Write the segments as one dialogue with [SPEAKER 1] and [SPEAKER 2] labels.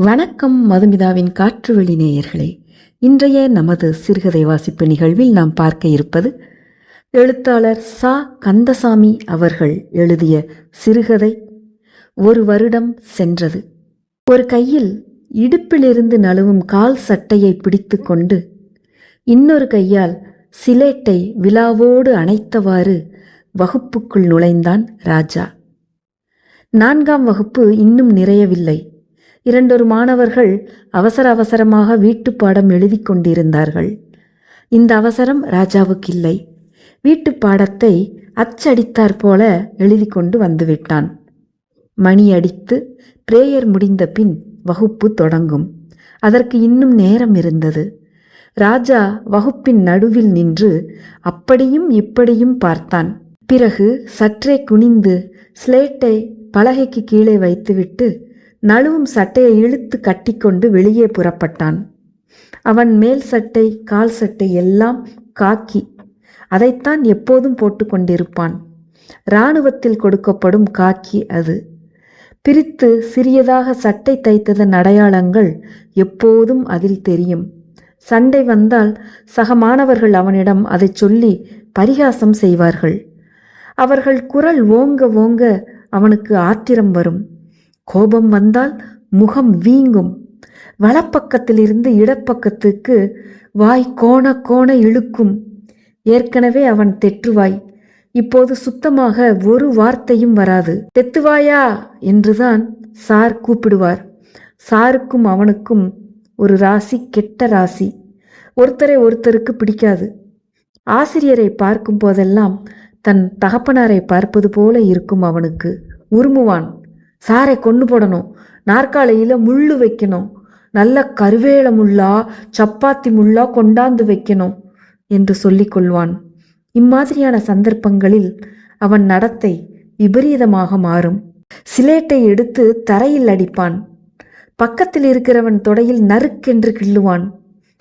[SPEAKER 1] வணக்கம் மதுமிதாவின் காற்றுவெளி நேயர்களே. இன்றைய நமது சிறுகதை வாசிப்பு நிகழ்வில் நாம் பார்க்க இருப்பது எழுத்தாளர் சா. கந்தசாமி அவர்கள் எழுதிய சிறுகதை ஒரு வருடம் சென்றது. ஒரு கையில் இடுப்பிலிருந்து நழுவும் கால் சட்டையை பிடித்துக்கொண்டு இன்னொரு கையால் சிலேட்டை விழாவோடு அணைத்தவாறு வகுப்புக்குள் நுழைந்தான் ராஜா. நான்காம் வகுப்பு இன்னும் நிறையவில்லை. இரண்டொரு மாணவர்கள் அவசர அவசரமாக வீட்டு பாடம் எழுதி கொண்டிருந்தார்கள். இந்த அவசரம் ராஜாவுக்கு இல்லை வீட்டு பாடத்தை அச்சடித்தார் போல எழுதி கொண்டு வந்துவிட்டான். மணி அடித்து பிரேயர் முடிந்த பின் வகுப்பு தொடங்கும். அதற்கு இன்னும் நேரம் இருந்தது. ராஜா வகுப்பின் நடுவில் நின்று அப்படியும் இப்படியும் பார்த்தான். பிறகு சற்றே குனிந்து ஸ்லேட்டை பலகைக்கு கீழே வைத்துவிட்டு நழுவும் சட்டையை இழுத்து கட்டிக்கொண்டு வெளியே புறப்பட்டான். அவன் மேல் சட்டை கால் சட்டை எல்லாம் காக்கி அதைத்தான் எப்போதும் போட்டுக்கொண்டிருப்பான் இராணுவத்தில் கொடுக்கப்படும் காக்கி அது. பிரித்து சிறியதாக சட்டை தைத்ததன் அடையாளங்கள் எப்போதும் அதில் தெரியும். சண்டை வந்தால் சக மாணவர்கள் அவனிடம் அதைச் சொல்லி பரிகாசம் செய்வார்கள். அவர்கள் குரல் ஓங்க ஓங்க அவனுக்கு ஆத்திரம் வரும். கோபம் வந்தால் முகம் வீங்கும். வலப்பக்கத்திலிருந்து இடப்பக்கத்துக்கு வாய் கோண கோண இழுக்கும். ஏற்கனவே அவன் தெற்றுவாய். இப்போது சுத்தமாக ஒரு வார்த்தையும் வராது. தெத்துவாயா? என்றுதான் சார் கூப்பிடுவார். சாருக்கும் அவனுக்கும் ஒரு ராசி கெட்ட ராசி. ஒருத்தரை ஒருத்தருக்கு பிடிக்காது. ஆசிரியரை பார்க்கும் போதெல்லாம் தன் தகப்பனாரை பார்ப்பது போல இருக்கும் அவனுக்கு. உருமுவான். சாரை கொண்டு போடணும். நாற்காலியில் முள்ளு வைக்கணும். நல்ல கருவேல முள்ளா சப்பாத்தி முள்ளா கொண்டாந்து வைக்கணும் என்று சொல்லிக் கொள்வான். இம்மாதிரியான சந்தர்ப்பங்களில் அவன் நடத்தை விபரீதமாக மாறும். சிலேட்டை எடுத்து தரையில் அடிப்பான். பக்கத்தில் இருக்கிறவன் தொடையில் நறுக்கென்று கிள்ளுவான்.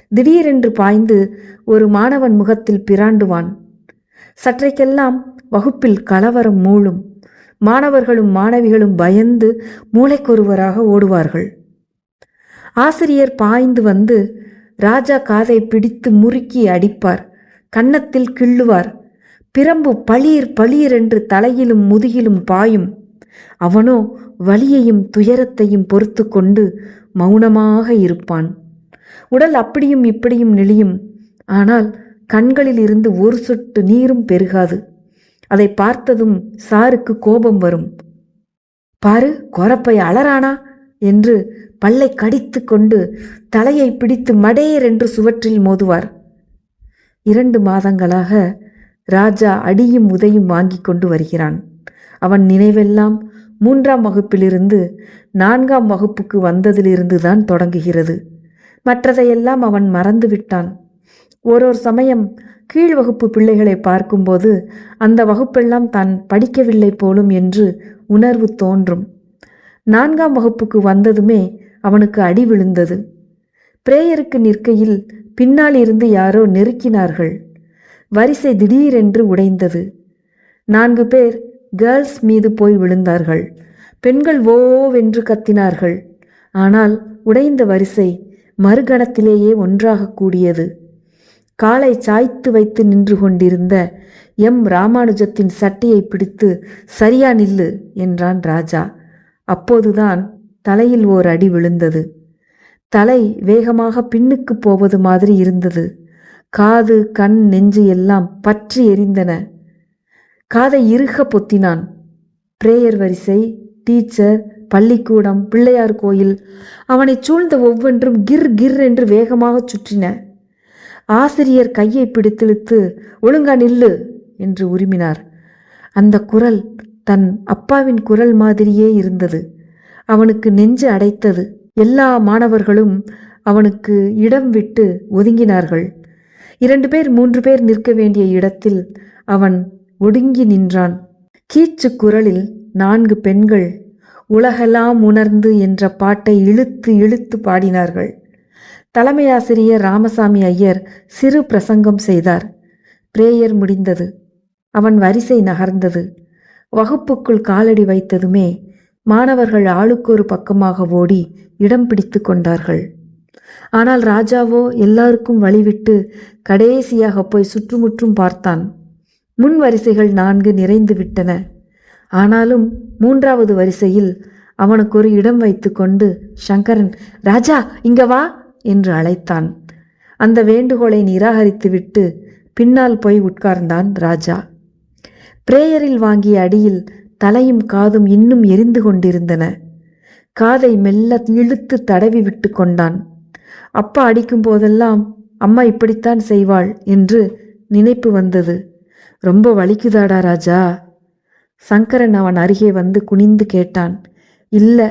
[SPEAKER 1] திடீரென்று பாய்ந்து ஒரு மாணவன் முகத்தில் பிராண்டுவான். சற்றைக்கெல்லாம் வகுப்பில் கலவரம் மூழும் மாணவர்களும் மாணவிகளும் பயந்து மூளைக்கொருவராக ஓடுவார்கள். ஆசிரியர் பாய்ந்து வந்து ராஜா காதை பிடித்து முறுக்கி அடிப்பார். கன்னத்தில் கிள்ளுவார். பிரம்பு பளீர் பளீர் என்று தலையிலும் முதுகிலும் பாயும். அவனோ வலியையும் துயரத்தையும் பொறுத்து கொண்டு மௌனமாக இருப்பான். உடல் அப்படியும் இப்படியும் நெளியும். ஆனால் கண்களில் இருந்து ஒரு சொட்டு நீரும் பெருகாது. அதை பார்த்ததும் சாருக்கு கோபம் வரும். பாரு கொரப்பை அலறானா? என்று பல்லை கடித்து கொண்டு தலையை பிடித்து மடேர் என்று சுவற்றில் மோதுவார். இரண்டு மாதங்களாக ராஜா அடியும் உதையும் வாங்கி கொண்டு வருகிறான். அவன் நினைவெல்லாம் மூன்றாம் வகுப்பிலிருந்து நான்காம் வகுப்புக்கு வந்ததிலிருந்து தான் தொடங்குகிறது. மற்றதையெல்லாம் அவன் மறந்து விட்டான். ஓரோர் சமயம் கீழ் வகுப்பு பிள்ளைகளை பார்க்கும்போது அந்த வகுப்பெல்லாம் தான் படிக்கவில்லை போலும் என்று உணர்வு தோன்றும். நான்காம் வகுப்புக்கு வந்ததுமே அவனுக்கு அடி விழுந்தது. பிரேயருக்கு நிற்கையில் பின்னால் இருந்து யாரோ நெருக்கினார்கள். வரிசை திடீரென்று உடைந்தது. நான்கு பேர் கேர்ள்ஸ் மீது போய் விழுந்தார்கள். பெண்கள் ஓவென்று கத்தினார்கள். ஆனால் உடைந்த வரிசை மறுகணத்திலேயே ஒன்றாக கூடியது. காலை சாய்த்து வைத்து நின்று கொண்டிருந்த எம் ராமானுஜத்தின் சட்டையை பிடித்து சரியா நில்லு என்றான் ராஜா. அப்போதுதான் தலையில் ஓர் அடி விழுந்தது. தலை வேகமாக பின்னுக்கு போவது மாதிரி இருந்தது. காது கண் நெஞ்சு எல்லாம் பற்றி எரிந்தன. காதை இருக பொத்தினான். பிரேயர் வரிசை டீச்சர் பள்ளிக்கூடம் பிள்ளையார் கோயில் அவனை சூழ்ந்த ஒவ்வொன்றும் கிர் கிர் என்று வேகமாக சுற்றின. ஆசிரியர் கையை பிடித்திழுத்து ஒழுங்கா நில்லு என்று உரிமினார். அந்த குரல் தன் அப்பாவின் குரல் மாதிரியே இருந்தது. அவனுக்கு நெஞ்சு அடைத்தது. எல்லா மாணவர்களும் அவனுக்கு இடம் விட்டு ஒதுங்கினார்கள். இரண்டு பேர் மூன்று பேர் நிற்க வேண்டிய இடத்தில் அவன் ஒடுங்கி நின்றான். கீச்சு குரலில் நான்கு பெண்கள் உலகெல்லாம் உணர்ந்து என்ற பாட்டை இழுத்து இழுத்து பாடினார்கள். தலைமையாசிரியர் ராமசாமி ஐயர் சிறு பிரசங்கம் செய்தார். பிரேயர் முடிந்தது. அவன் வரிசை நகர்ந்தது. வகுப்புக்குள் காலடி வைத்ததுமே மாணவர்கள் ஆளுக்கொரு பக்கமாக ஓடி இடம் பிடித்து கொண்டார்கள். ஆனால் ராஜாவோ எல்லாருக்கும் வழிவிட்டு கடைசியாக போய் சுற்றுமுற்றும் பார்த்தான். முன் வரிசைகள் நான்கு நிறைந்து விட்டன. ஆனாலும் மூன்றாவது வரிசையில் அவனுக்கு ஒரு இடம் வைத்துக்கொண்டு சங்கரன் ராஜா இங்க வா! என்று அழைத்தான். அந்த வேண்டுகோளை நிராகரித்துவிட்டு பின்னால் போய் உட்கார்ந்தான் ராஜா. பிரேயரில் வாங்கிய அடியில் தலையும் காதும் இன்னும் எரிந்து கொண்டிருந்தன. காதை மெல்ல இழுத்து தடவி விட்டு கொண்டான். அப்பா அடிக்கும் போதெல்லாம் அம்மா இப்படித்தான் செய்வாள் என்று நினைப்பு வந்தது. ரொம்ப வலிக்குதாடா ராஜா சங்கரன் அவன் அருகே வந்து குனிந்து கேட்டான். இல்லை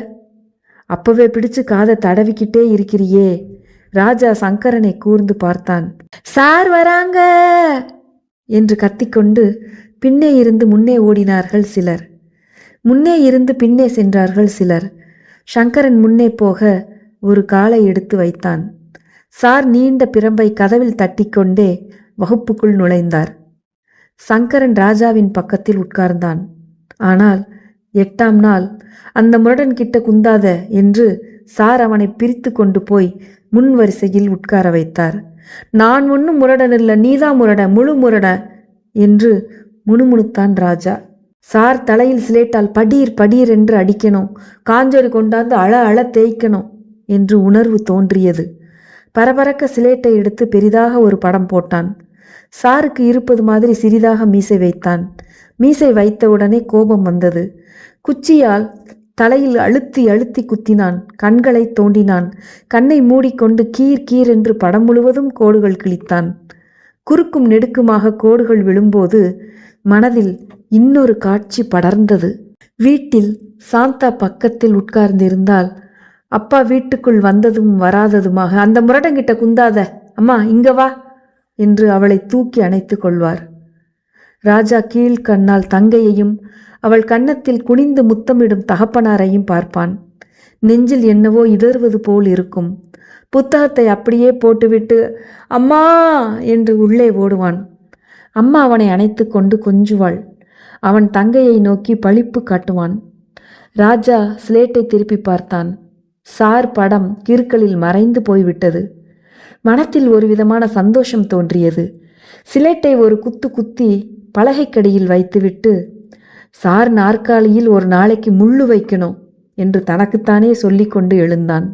[SPEAKER 1] அப்பவே பிடிச்சு காதை தடவிக்கிட்டே இருக்கிறியே. ராஜா சங்கரனை கூர்ந்து பார்த்தான். சார் வராங்க! என்று கத்திக்கொண்டு பின்னே இருந்து முன்னே ஓடினார்கள் சிலர். முன்னே இருந்து பின்னே சென்றார்கள் சிலர். சங்கரன் முன்னே போக ஒரு காலை எடுத்து வைத்தான். சார் நீண்ட பிரம்பை கதவில் தட்டிக்கொண்டே வகுப்புக்குள் நுழைந்தார். சங்கரன் ராஜாவின் பக்கத்தில் உட்கார்ந்தான். ஆனால் எட்டாம் நாள் அந்த முரடன் கிட்ட குந்தாத என்று சார் அவனை பிரித்து கொண்டு போய் முன் வரிசையில் உட்கார வைத்தார். நான் ஒன்றும் முரடன் இல்லை நீதான் முரட முழு முரட என்று முணுமுணுத்தான் ராஜா. சார் தலையில் சிலேட்டால் படீர் படீர் என்று அடிக்கணும். காஞ்சொரி கொண்டாந்து அழ அழ தேய்க்கணும் என்று உணர்வு தோன்றியது. பரபரக்க சிலேட்டை எடுத்து பெரிதாக ஒரு படம் போட்டான். சாருக்கு இருப்பது மாதிரி சிறிதாக மீசை வைத்தான். மீசை வைத்தவுடனே கோபம் வந்தது. குச்சியால் தலையில் அழுத்தி அழுத்தி குத்தினான். கண்களை தோண்டினான். கண்ணை மூடிக்கொண்டு கீர் கீர் என்று படம் முழுவதும் கோடுகள் கிழித்தான். குறுக்கும் நெடுக்குமாக கோடுகள் விழும்போது மனதில் இன்னொரு காட்சி படர்ந்தது. வீட்டில் சாந்தா பக்கத்தில் உட்கார்ந்திருந்தால் அப்பா வீட்டுக்குள் வந்ததும் வராததுமாக அந்த முரடங்கிட்ட குந்தாத அம்மா இங்க வா என்று அவளை தூக்கி அணைத்து கொள்வார். ராஜா கீழ் கண்ணால் தங்கையையும் அவள் கன்னத்தில் குனிந்து முத்தமிடும் தகப்பனாரையும் பார்ப்பான். நெஞ்சில் என்னவோ இதறுவது போல் இருக்கும். புத்தகத்தை அப்படியே போட்டுவிட்டு அம்மா! என்று உள்ளே ஓடுவான். அம்மா அவனை அணைத்து கொண்டு கொஞ்சுவாள். அவன் தங்கையை நோக்கி பழிப்பு காட்டுவான். ராஜா ஸ்லேட்டை திருப்பி பார்த்தான். சார் படம் கிறுக்களில் மறைந்து போய்விட்டது. மனத்தில் ஒரு விதமான சந்தோஷம் தோன்றியது. சிலேட்டை ஒரு குத்து குத்தி பலகைக்கடியில் வைத்துவிட்டு சார் நாற்காலியில் ஒரு நாளைக்கு முள்ளு வைக்கணும் என்று தனக்குத்தானே சொல்லிக்கொண்டு எழுந்தான்.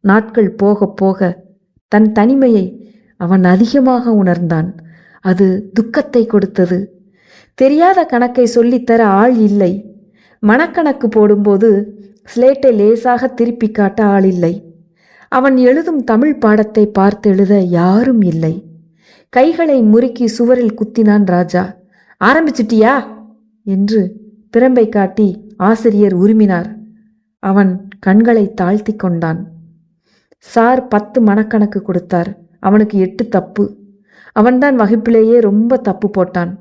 [SPEAKER 1] நாட்கள் போக போக தன் தனிமையை அவன் அதிகமாக உணர்ந்தான். அது துக்கத்தை கொடுத்தது. தெரியாத கணக்கை சொல்லித்தர ஆள் இல்லை. மனக்கணக்கு போடும்போது ஸ்லேட்டை லேசாக திருப்பி காட்ட ஆள் இல்லை. அவன் எழுதும் தமிழ் பாடத்தை பார்த்து எழுத யாரும் இல்லை. கைகளை முறுக்கி சுவரில் குத்தினான் ராஜா. ஆரம்பிச்சிட்டியா? என்று பிரம்பை காட்டி ஆசிரியர் உருமினார். அவன் கண்களை தாழ்த்தி கொண்டான். சார் பத்து மனக்கணக்கு கொடுத்தார். அவனுக்கு எட்டு தப்பு. அவன்தான் வகுப்பிலேயே ரொம்ப தப்பு போட்டான்.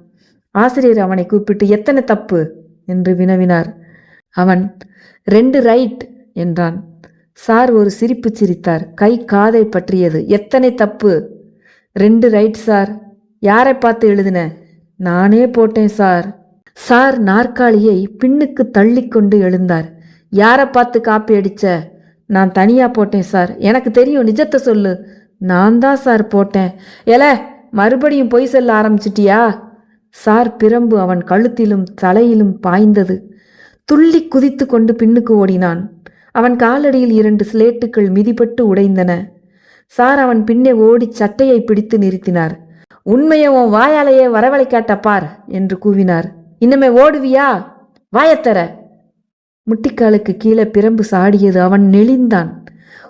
[SPEAKER 1] ஆசிரியர் அவனை கூப்பிட்டு எத்தனை தப்பு? என்று வினவினார். அவன் ரெண்டு ரைட் என்றான். சார் ஒரு சிரிப்பு சிரித்தார். கை காதை பற்றியது. எத்தனை தப்பு? ரெண்டு ரைட் சார். யாரை பார்த்து எழுதின? நானே போட்டேன் சார். சார் நாற்காலியை பின்னுக்கு தள்ளிக்கொண்டு எழுந்தார். யாரை பார்த்து காப்பி அடிச்ச? நான் தனியா போட்டேன் சார். எனக்கு தெரியும் நிஜத்தை சொல்லு. நான் தான் சார் போட்டேன். எல மறுபடியும் பொய் சொல்ல ஆரம்பிச்சிட்டியா? சார் பிரம்பு அவன் கழுத்திலும் தலையிலும் பாய்ந்தது. துள்ளி குதித்து கொண்டு பின்னுக்கு ஓடினான். அவன் காலடியில் இரண்டு ஸ்லேட்டுகள் மிதிபட்டு உடைந்தன. சார் அவன் பின்னே ஓடி சட்டையை பிடித்து நிறுத்தினார். உண்மையை உன் வாயாலேயே வரவழைக்காட்ட பார் என்று கூவினார். இன்னமே ஓடுவியா? வாயத்தர முட்டிக்காலுக்கு கீழே பிரம்பு சாடியது அவன் நெளிந்தான்.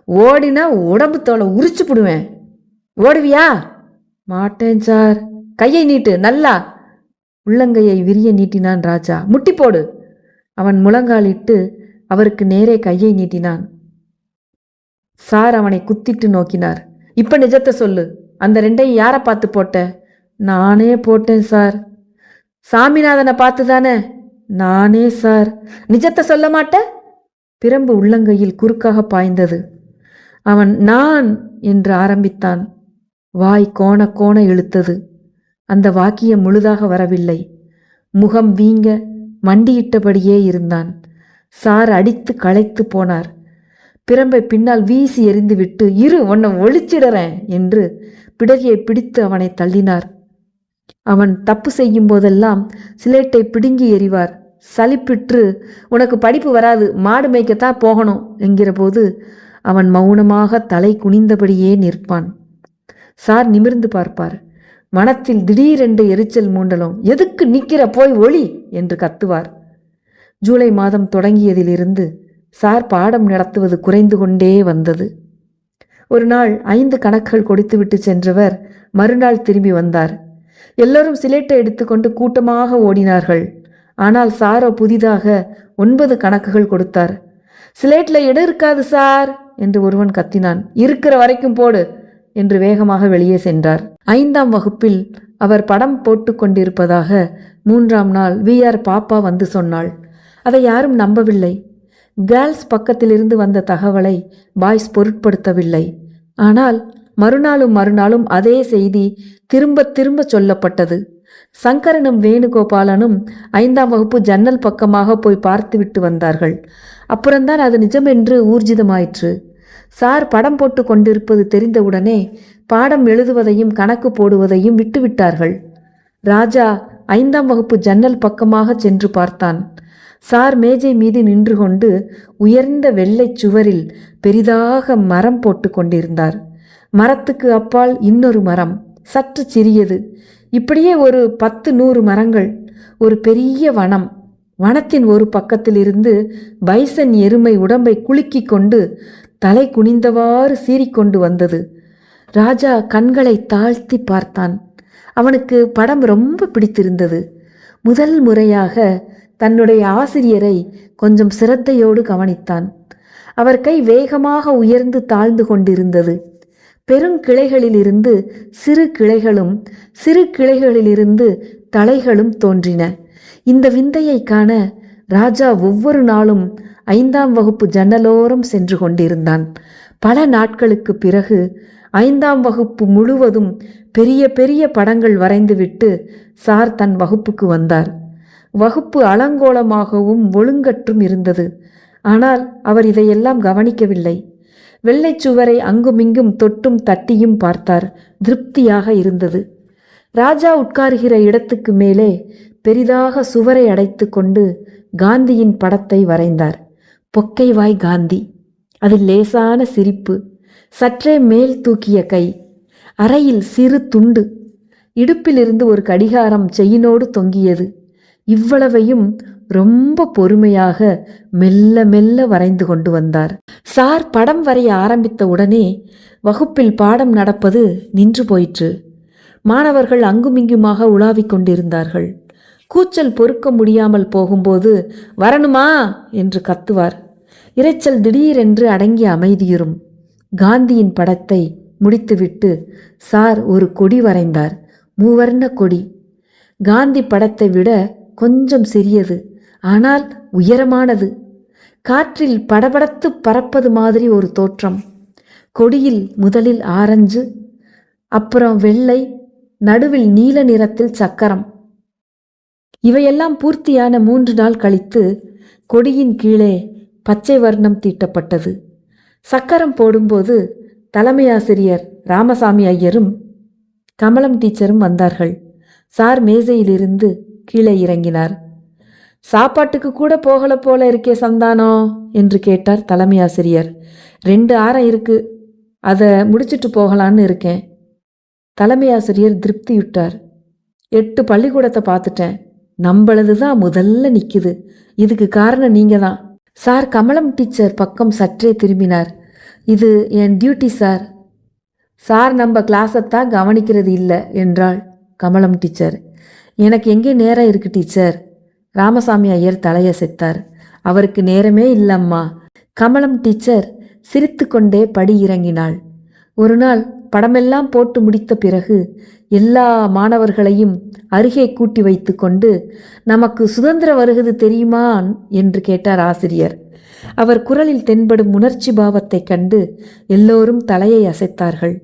[SPEAKER 1] ஓடினா உடம்பு தோலை உரிச்சு போடுவேன். ஓடுவியா? மாட்டேன் சார். கையை நீட்டு நல்லா. உள்ளங்கையை விரிய நீட்டினான் ராஜா. முட்டி போடு. அவன் முழங்காலிட்டு அவருக்கு நேரே கையை நீட்டினான். சார் அவனை குத்திட்டு நோக்கினார். இப்ப நிஜத்தை சொல்லு. அந்த ரெண்டையும் யாரை பார்த்து போட்ட? நானே போட்டேன் சார். சாமிநாதனை பார்த்து தானே? நானே சார். நிஜத்தை சொல்ல மாட்ட? பிரம்பு உள்ளங்கையில் குறுக்காக பாய்ந்தது. அவன் நான் என்று ஆரம்பித்தான். வாய் கோண கோண இழுத்தது. அந்த வாக்கியம் முழுதாக வரவில்லை. முகம் வீங்க மண்டியிட்டபடியே இருந்தான். சார் அடித்து களைத்து போனார். பிரம்பை பின்னால் வீசி எறிந்துவிட்டு இரு உன்னை ஒழிச்சிடறேன் என்று பிடரியை பிடித்து அவனை தள்ளினார். அவன் தப்பு செய்யும் போதெல்லாம் சிலேட்டை பிடுங்கி எறிவார். சலிப்பிற்று உனக்கு படிப்பு வராது மாடு மேய்க்கத்தான் போகணும் என்கிறபோது அவன் மௌனமாக தலை குனிந்தபடியே நிற்பான். சார் நிமிர்ந்து பார்ப்பார். மனத்தில் திடீரென்று எரிச்சல் மூண்டலும் எதுக்கு நிக்கிற போய் ஒளி? என்று கத்துவார். ஜூலை மாதம் தொடங்கியதிலிருந்து சார் பாடம் நடத்துவது குறைந்து கொண்டே வந்தது. ஒரு நாள் ஐந்து கணக்குகள் கொடுத்துவிட்டு சென்றவர் மறுநாள் திரும்பி வந்தார். எல்லோரும் சிலேட்டை எடுத்துக்கொண்டு கூட்டமாக ஓடினார்கள். ஆனால் சாரோ புதிதாக ஒன்பது கணக்குகள் கொடுத்தார். சிலேட்டில் இடம் இருக்காது சார் என்று ஒருவன் கத்தினான். இருக்கிற வரைக்கும் போடு என்று வேகமாக வெளியே சென்றார். ஐந்தாம் வகுப்பில் அவர் படம் போட்டு கொண்டிருப்பதாக மூன்றாம் நாள் விஆர் பாப்பா வந்து சொன்னாள். அதை யாரும் நம்பவில்லை. கேர்ள்ஸ் பக்கத்திலிருந்து வந்த தகவலை பாய்ஸ் பொருட்படுத்தவில்லை. ஆனால் மறுநாளும் மறுநாளும் அதே செய்தி திரும்ப திரும்ப சொல்லப்பட்டது. சங்கரனும் வேணுகோபாலனும் ஐந்தாம் வகுப்பு ஜன்னல் பக்கமாக போய் பார்த்துவிட்டு வந்தார்கள். அப்புறம்தான் அது நிஜமென்று ஊர்ஜிதமாயிற்று. சார் படம் போட்டு கொண்டிருப்பது தெரிந்தவுடனே பாடம் எழுதுவதையும் கணக்கு போடுவதையும் விட்டுவிட்டார்கள். ராஜா ஐந்தாம் வகுப்பு ஜன்னல் பக்கமாக சென்று பார்த்தான். சார் மேஜை மீது நின்று கொண்டு உயர்ந்த வெள்ளைச் சுவரில் பெரிதாக மரம் போட்டு கொண்டிருந்தார். மரத்துக்கு அப்பால் இன்னொரு மரம் சற்று சிறியது. இப்படியே ஒரு பத்து நூறு மரங்கள் ஒரு பெரிய வனம். வனத்தின் ஒரு பக்கத்திலிருந்து பைசன் எருமை உடம்பை குலுக்கிக் கொண்டு தலை குனிந்தவாறு சீறிக்கொண்டு வந்தது. ராஜா கண்களை தாழ்த்தி பார்த்தான். அவனுக்கு படம் ரொம்ப பிடித்திருந்தது. முதல் முறையாக தன்னுடைய ஆசிரியரை கொஞ்சம் சிரத்தையோடு கவனித்தான். அவர் கை வேகமாக உயர்ந்து தாழ்ந்து கொண்டிருந்தது. பெருங்கிளைகளிலிருந்து சிறு கிளைகளும் சிறு கிளைகளிலிருந்து தலைகளும் தோன்றின. இந்த விந்தையை காண ராஜா ஒவ்வொரு நாளும் ஐந்தாம் வகுப்பு ஜன்னலோரம் சென்று கொண்டிருந்தான். பல நாட்களுக்கு பிறகு ஐந்தாம் வகுப்பு முழுவதும் பெரிய பெரிய படங்கள் வரைந்துவிட்டு சார் தன் வகுப்புக்கு வந்தார். வகுப்பு அலங்கோலமாகவும் ஒழுங்கற்றும் இருந்தது. ஆனால் அவர் இதையெல்லாம் கவனிக்கவில்லை. வெள்ளைச்சுவரை அங்குமிங்கும் தொட்டும் தட்டியும் பார்த்தார். திருப்தியாக இருந்தது. ராஜா உட்காருகிற இடத்துக்கு மேலே பெரிதாக சுவரை அடைத்து கொண்டு காந்தியின் படத்தை வரைந்தார். பொக்கைவாய் காந்தி. அதில் லேசான சிரிப்பு. சற்றே மேல் தூக்கிய கை. அறையில் சிறு துண்டு. இடுப்பிலிருந்து ஒரு கடிகாரம் செயினோடு தொங்கியது. இவ்வளவையும் ரொம்ப பொறுமையாக மெல்ல மெல்ல வரைந்து கொண்டு வந்தார். சார் படம் வரைய ஆரம்பித்த உடனே வகுப்பில் பாடம் நடப்பது நின்று போயிற்று. மாணவர்கள் அங்குமிங்குமாக உலாவிக் கொண்டிருந்தார்கள். கூச்சல் பொறுக்க முடியாமல் போகும்போது வரணுமா? என்று கத்துவார். இரைச்சல் திடீரென்று அடங்கிய அமைதியுறும். காந்தியின் படத்தை முடித்துவிட்டு சார் ஒரு கொடி வரைந்தார். மூவர்ண கொடி. காந்தி படத்தை விட கொஞ்சம் சிறியது ஆனால் உயரமானது. காற்றில் படபடத்து பறப்பது மாதிரி ஒரு தோற்றம். கொடியில் முதலில் ஆரஞ்சு அப்புறம் வெள்ளை நடுவில் நீல நிறத்தில் சக்கரம். இவையெல்லாம் பூர்த்தியான மூன்று நாள் கழித்து கொடியின் கீழே பச்சை வர்ணம் தீட்டப்பட்டது. சக்கரம் போடும்போது தலைமையாசிரியர் ராமசாமி ஐயரும் கமலம் டீச்சரும் வந்தார்கள். சார் மேசையிலிருந்து கீழே இறங்கினார். சாப்பாட்டுக்கு கூட போகல போல இருக்கே சந்தானோ? என்று கேட்டார் தலைமை ஆசிரியர். ரெண்டு ஆரம் இருக்கு. அதை முடிச்சிட்டு போகலான்னு இருக்கேன். தலைமை ஆசிரியர் திருப்தியுட்டார் எட்டு பள்ளிக்கூடத்தை பார்த்துட்டேன். நம்மளது தான் முதல்ல நிற்குது இதுக்கு காரணம் நீங்க தான் சார் கமலம் டீச்சர் பக்கம் சற்றே திரும்பினார். இது என் டியூட்டி சார். சார் நம்ம கிளாஸத்தான் கவனிக்கிறது இல்லை என்றாள் கமலம் டீச்சர். எனக்கு எங்கே நேரம் இருக்கு டீச்சர்? ராமசாமி ஐயர் தலையசைத்தார் அவருக்கு நேரமே இல்லம்மா. கமலம் டீச்சர் சிரித்துக்கொண்டே படி இறங்கினாள். ஒரு நாள் படமெல்லாம் போட்டு முடித்த பிறகு எல்லா மாணவர்களையும் அருகே கூட்டி வைத்துக்கொண்டு நமக்கு சுதந்திரம் வருகிறது தெரியுமா? என்று கேட்டார் ஆசிரியர். அவர் குரலில் தென்படும் உணர்ச்சி பாவத்தைக் கண்டு எல்லோரும் தலையை அசைத்தார்கள்.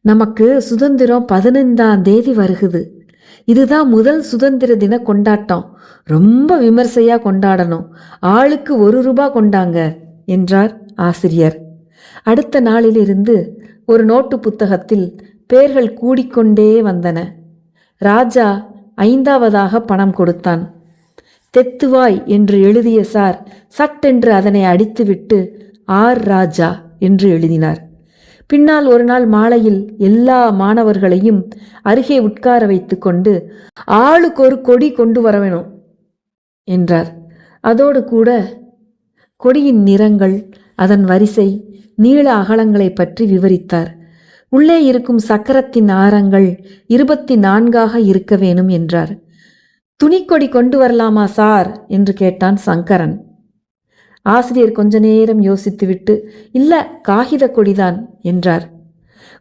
[SPEAKER 1] நமக்கு சுதந்திரம் பதினைந்தாம் தேதி வருகுது இதுதான் முதல் சுதந்திர தின கொண்டாட்டம். ரொம்ப விமர்சையா கொண்டாடணும். ஆளுக்கு ஒரு ரூபா கொண்டாங்க என்றார் ஆசிரியர். அடுத்த நாளிலிருந்து ஒரு நோட்டு புத்தகத்தில் பெயர்கள் கூடிக்கொண்டே வந்தன. ராஜா ஐந்தாவதாக பணம் கொடுத்தான். தெத்துவாய் என்று எழுதிய சார் சட்டென்று அதனை அடித்துவிட்டு ஆர். ராஜா என்று எழுதினார். பின்னால் ஒரு நாள் மாலையில் எல்லா மாணவர்களையும் அருகே உட்கார வைத்துக்கொண்டு ஆளுக்கு ஒரு கொடி கொண்டு வர வேணும் என்றார். அதோடு கூட கொடியின் நிறங்கள் அதன் வரிசை நீள அகலங்களை பற்றி விவரித்தார். உள்ளே இருக்கும் சக்கரத்தின் ஆரங்கள் இருபத்தி நான்காக இருக்க வேணும் என்றார். துணிக்கொடி கொண்டு வரலாமா சார்? என்று கேட்டான் சங்கரன். ஆசிரியர் கொஞ்ச நேரம் யோசித்துவிட்டு இல்ல காகித கொடிதான் என்றார்.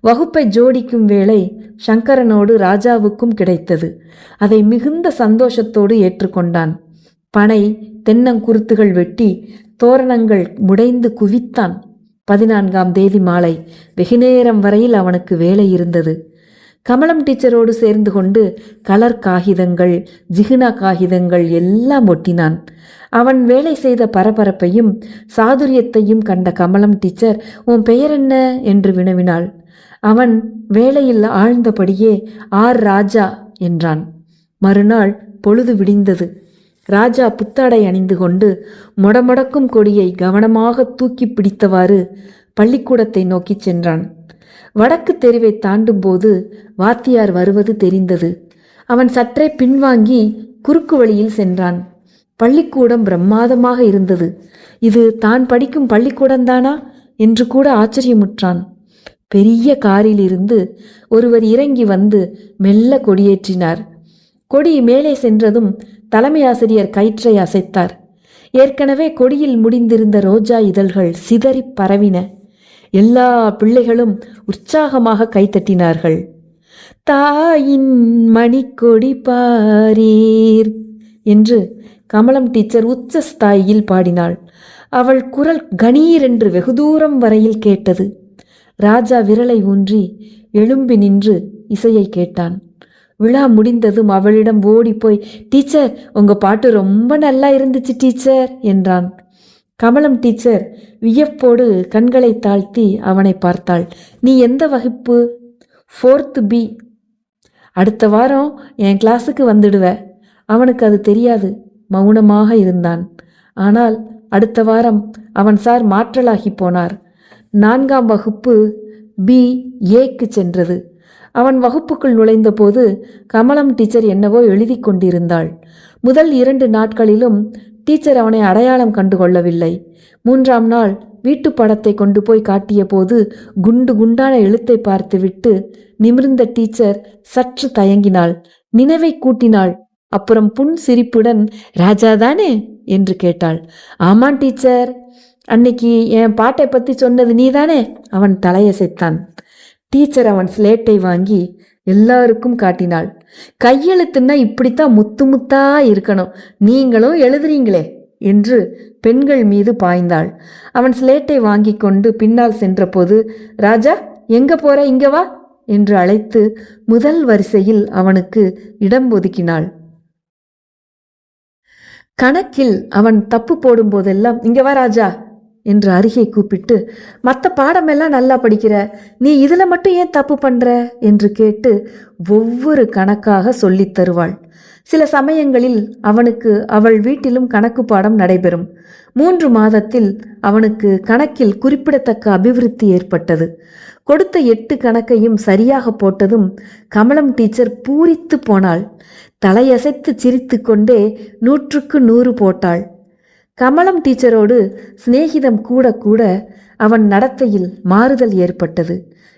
[SPEAKER 1] வகுப்பை ஜோடிக்கும் வேளை சங்கரனோடு ராஜாவுக்கும் கிடைத்தது. அதை மிகுந்த சந்தோஷத்தோடு ஏற்றுக்கொண்டான். பனை தென்னங்குருத்துகள் வெட்டி தோரணங்கள் முடைந்து குவித்தான். பதினான்காம் தேதி மாலை வெகுநேரம் வரையில் அவனுக்கு வேலை இருந்தது. கமலம் டீச்சரோடு சேர்ந்து கொண்டு கலர் காகிதங்கள் ஜிகுனா காகிதங்கள் எல்லாம் ஒட்டினான். அவன் வேலை செய்த பரபரப்பையும் சாதுரியத்தையும் கண்ட கமலம் டீச்சர் உன் பெயர் என்ன? என்று வினவினாள். அவன் வேலையில் ஆழ்ந்தபடியே ஆர் ராஜா என்றான். மறுநாள் பொழுது விடிந்தது. ராஜா புத்தாடை அணிந்து கொண்டு மொடமொடக்கும் கொடியை கவனமாக தூக்கி பிடித்தவாறு பள்ளிக்கூடத்தை நோக்கிச் சென்றான். வடக்கு தெருவை தாண்டும்போது வாத்தியார் வருவது தெரிந்தது. அவன் சற்றே பின்வாங்கி குறுக்கு வழியில் சென்றான். பள்ளிக்கூடம் பிரம்மாதமாக இருந்தது. இது தான் படிக்கும் பள்ளிக்கூடம்தானா என்று கூட ஆச்சரியமுற்றான். பெரிய காரிலிருந்து ஒருவர் இறங்கி வந்து மெல்ல கொடியேற்றினார். கொடி மேலே சென்றதும் தலைமை ஆசிரியர் கயிற்றை அசைத்தார். ஏற்கனவே கொடியில் முடிந்திருந்த ரோஜா இதழ்கள் சிதறிப் பரவின. எல்லா பிள்ளைகளும் உற்சாகமாக கைத்தட்டினார்கள் தாயின் மணிக்கொடி பாரீர் என்று கமலம் டீச்சர் உச்ச ஸ்தாயில் பாடினாள். அவள் குரல் கணீர் என்று வெகு தூரம் வரையில் கேட்டது. ராஜா விரலை ஊன்றி எழும்பி நின்று இசையை கேட்டான். விழா முடிந்ததும் அவளிடம் ஓடிப்போய் டீச்சர் உங்க பாட்டு ரொம்ப நல்லா இருந்துச்சு டீச்சர் என்றான். கமலம் டீச்சர் வியப்போடு கண்களை தாழ்த்தி அவனை பார்த்தாள். நீ எந்த வகுப்பு? Fourth B. அடுத்த வாரம் என் கிளாஸுக்கு வந்துடுவ. அவனுக்கு அது தெரியாது. மௌனமாக இருந்தான். ஆனால் அடுத்த வாரம் அவன் சார் மாற்றலாகி போனார். நான்காம் வகுப்பு பி ஏக்கு சென்றது. அவன் வகுப்புக்குள் நுழைந்தபோது கமலம் டீச்சர் என்னவோ எழுதி கொண்டிருந்தாள். முதல் இரண்டு நாட்களிலும் டீச்சர் அவனை அடையாளம் கண்டு கொள்ளவில்லை மூன்றாம் நாள் வீட்டு படத்தை கொண்டு போய் காட்டிய போது குண்டு குண்டான எழுத்தை பார்த்துவிட்டு நிமிர்ந்த டீச்சர் சற்று தயங்கினாள். நினைவை கூட்டினாள். அப்புறம் புன் சிரிப்புடன் ராஜா தானே? என்று கேட்டாள். ஆமாம் டீச்சர். அன்னைக்கு என் பாட்டை பற்றி சொன்னது நீதானே அவன் தலையசைத்தான். டீச்சர் அவன் ஸ்லேட்டை வாங்கி எல்லாருக்கும் காட்டினாள். கையெழுத்துன்னா இப்படித்தான் முத்து முத்தா இருக்கணும். நீங்களும் எழுதுறீங்களே என்று பெண்கள் மீது பாய்ந்தாள். அவன் ஸ்லேட்டை வாங்கி கொண்டு பின்னால் சென்றபோது ராஜா எங்க போற? இங்க வா என்று அழைத்து முதல் வரிசையில் அவனுக்கு இடம் ஒதுக்கினாள். கணக்கில் அவன் தப்பு போடும்போதெல்லாம் இங்க வா ராஜா என்று அருகே கூப்பிட்டு மற்ற பாடமெல்லாம் நல்லா படிக்கிற நீ இதில் மட்டும் ஏன் தப்பு பண்ணுற என்று கேட்டு ஒவ்வொரு கணக்காக சொல்லித் தருவாள். சில சமயங்களில் அவனுக்கு அவள் வீட்டிலும் கணக்கு பாடம் நடைபெறும். மூன்று மாதத்தில் அவனுக்கு கணக்கில் குறிப்பிடத்தக்க அபிவிருத்தி ஏற்பட்டது. கொடுத்த எட்டு கணக்கையும் சரியாக போட்டதும் கமலம் டீச்சர் பூரித்து போனாள். தலையசைத்து சிரித்து கொண்டே நூற்றுக்கு நூறு போட்டாள். கமலம் டீச்சரோடு சிநேகிதம் கூட கூட அவன் நடத்தையில் மாறுதல் ஏற்பட்டது.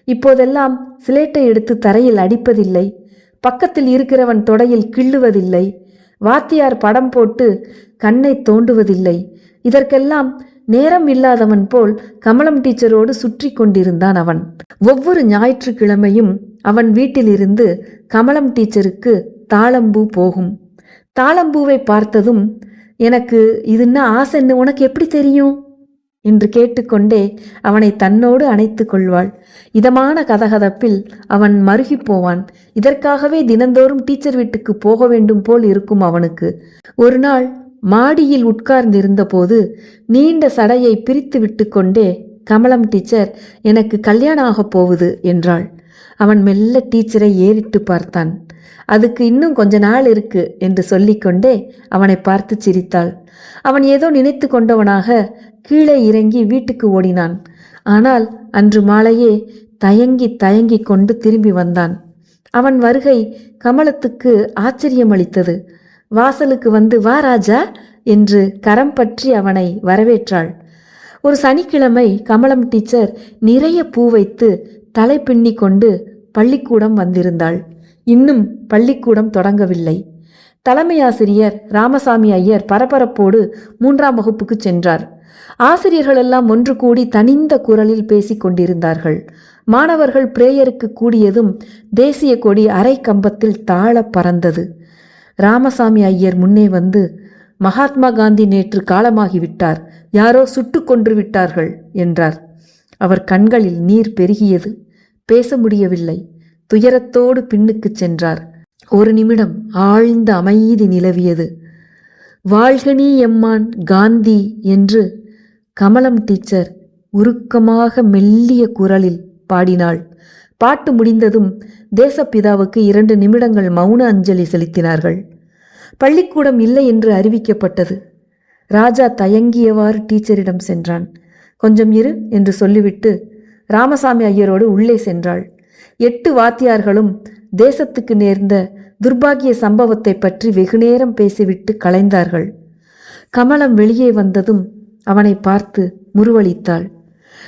[SPEAKER 1] இப்போதெல்லாம் சிலேட்டை எடுத்து தரையில் அடிப்பதில்லை. பக்கத்தில் இருக்கிறவன் தொடையில் கிள்ளுவதில்லை. வாத்தியார் படம் போட்டு கண்ணை தோண்டுவதில்லை. இதற்கெல்லாம் நேரம் இல்லாதவன் போல் கமலம் டீச்சரோடு சுற்றி கொண்டிருந்தான் அவன். ஒவ்வொரு ஞாயிற்றுக்கிழமையும் அவன் வீட்டிலிருந்து கமலம் டீச்சருக்கு தாளம்பூ போகும். தாளம்பூவை பார்த்ததும் எனக்கு இதுன்னா ஆசைன்னு உனக்கு எப்படி தெரியும்? என்று கேட்டுக்கொண்டே அவனை தன்னோடு அணைத்து கொள்வாள். இதமான கதகதப்பில் அவன் மருகி போவான். இதற்காகவே தினந்தோறும் டீச்சர் வீட்டுக்கு போக வேண்டும் போல் இருக்கும் அவனுக்கு. ஒரு நாள் மாடியில் உட்கார்ந்திருந்தபோது நீண்ட சடையை பிரித்து விட்டுக்கொண்டே கமலம் டீச்சர் எனக்கு கல்யாணம் ஆகப் போகுது என்றாள். அவன் மெல்ல டீச்சரை ஏறிட்டு பார்த்தான். அதுக்கு இன்னும் கொஞ்ச நாள் இருக்கு என்று சொல்லிக்கொண்டே அவனை பார்த்து சிரித்தாள். அவன் ஏதோ நினைத்து கொண்டவனாக கீழே இறங்கி வீட்டுக்கு ஓடினான். ஆனால் அன்று மாலையே தயங்கி தயங்கிக் கொண்டு திரும்பி வந்தான். அவன் வருகை கமலத்துக்கு ஆச்சரியமளித்தது. வாசலுக்கு வந்து வா ராஜா என்று கரம் பற்றி அவனை வரவேற்றாள். ஒரு சனிக்கிழமை கமலம் டீச்சர் நிறைய பூ வைத்து தலை பின்னி கொண்டு பள்ளிக்கூடம் வந்திருந்தாள். இன்னும் பள்ளிக்கூடம் தொடங்கவில்லை. தலைமையாசிரியர் ராமசாமி ஐயர் பரபரப்போடு மூன்றாம் வகுப்புக்கு சென்றார். ஆசிரியர்களெல்லாம் ஒன்று கூடி தனிந்த குரலில் பேசிக் கொண்டிருந்தார்கள். மாணவர்கள் பிரேயருக்கு கூடியதும் தேசிய கொடி அரை கம்பத்தில் தாழ பறந்தது. ராமசாமி ஐயர் முன்னே வந்து மகாத்மா காந்தி நேற்று காலமாகிவிட்டார். யாரோ சுட்டு கொன்று விட்டார்கள் என்றார். அவர் கண்களில் நீர் பெருகியது. பேச முடியவில்லை. துயரத்தோடு பின்னுக்குச் சென்றார். ஒரு நிமிடம் ஆழ்ந்த அமைதி நிலவியது. வாழ்கனி எம்மான் காந்தி என்று கமலம் டீச்சர் உருக்கமாக மெல்லிய குரலில் பாடினாள். பாட்டு முடிந்ததும் தேசப்பிதாவுக்கு இரண்டு நிமிடங்கள் மௌன அஞ்சலி செலுத்தினார்கள். பள்ளிக்கூடம் இல்லை என்று அறிவிக்கப்பட்டது. ராஜா தயங்கியவாறு டீச்சரிடம் சென்றான். கொஞ்சம் இரு என்று சொல்லிவிட்டு ராமசாமி ஐயரோடு உள்ளே சென்றாள். எட்டு வாத்தியார்களும் தேசத்துக்கு நேர்ந்த துர்பாகிய சம்பவத்தை பற்றி வெகுநேரம் பேசிவிட்டு கலைந்தார்கள். கமலம் வெளியே வந்ததும் அவனை பார்த்து முருவளித்தாள்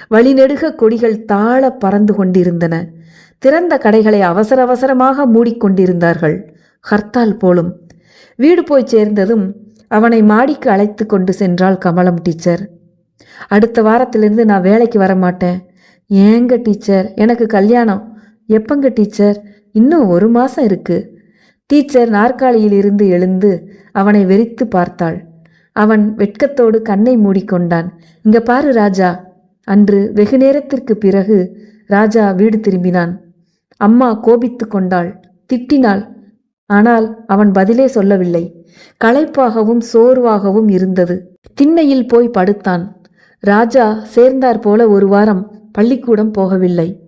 [SPEAKER 1] வழிநெடுக கொடிகள் தாழ பறந்து கொண்டிருந்தன. திறந்த கடைகளை அவசர அவசரமாக மூடிக்கொண்டிருந்தார்கள் ஹர்த்தால் போலும். வீடு போய் சேர்ந்ததும் அவனை மாடிக்கு அழைத்து கொண்டு சென்றாள் கமலம் டீச்சர். அடுத்த வாரத்திலிருந்து நான் வேலைக்கு வர மாட்டேன் ஏங்க டீச்சர் எனக்கு கல்யாணம். எப்பங்க டீச்சர்? இன்னும் ஒரு மாசம் இருக்கு. டீச்சர் நாற்காலியில் இருந்து எழுந்து அவனை வெறித்து பார்த்தாள். அவன் வெட்கத்தோடு கண்ணை மூடிக்கொண்டான். இங்க பாரு ராஜா. அன்று வெகு நேரத்திற்கு பிறகு ராஜா வீடு திரும்பினான். அம்மா கோபித்து கொண்டாள். திட்டினாள். ஆனால் அவன் பதிலே சொல்லவில்லை. களைப்பாகவும் சோர்வாகவும் இருந்தது. திண்ணையில் போய் படுத்தான். ராஜா சேர்ந்தாற் போல ஒரு வாரம் பள்ளிக்கூடம் போகவில்லை.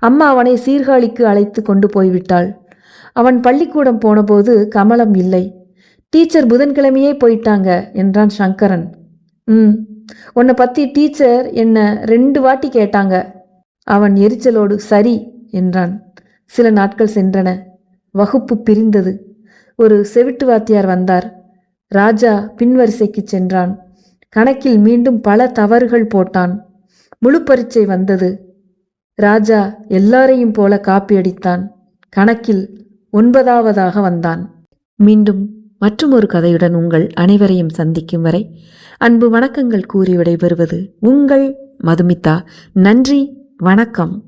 [SPEAKER 1] அம்மா அவனை சீர்காழிக்கு அழைத்து கொண்டு போய்விட்டாள். அவன் பள்ளிக்கூடம் போனபோது கமலம் இல்லை. டீச்சர் புதன்கிழமையே போயிட்டாங்க என்றான் சங்கரன். ம். உன்னை பற்றி டீச்சர் என்ன ரெண்டு வாட்டி கேட்டாங்க. அவன் எரிச்சலோடு சரி என்றான். சில நாட்கள் சென்றன. வகுப்பு பிரிந்தது. ஒரு செவிட்டு வாத்தியார் வந்தார். ராஜா பின்வரிசைக்கு சென்றான். கணக்கில் மீண்டும் பல தவறுகள் போட்டான். முழு பரீட்சை வந்தது. ராஜா எல்லாரையும் போல காப்பி அடித்தான் கணக்கில் ஒன்பதாவதாக வந்தான். மீண்டும் மற்றும் ஒரு கதையுடன் உங்கள் அனைவரையும் சந்திக்கும் வரை அன்பு வணக்கங்கள் கூறி விடைபெறுவது உங்கள் மதுமிதா. நன்றி வணக்கம்.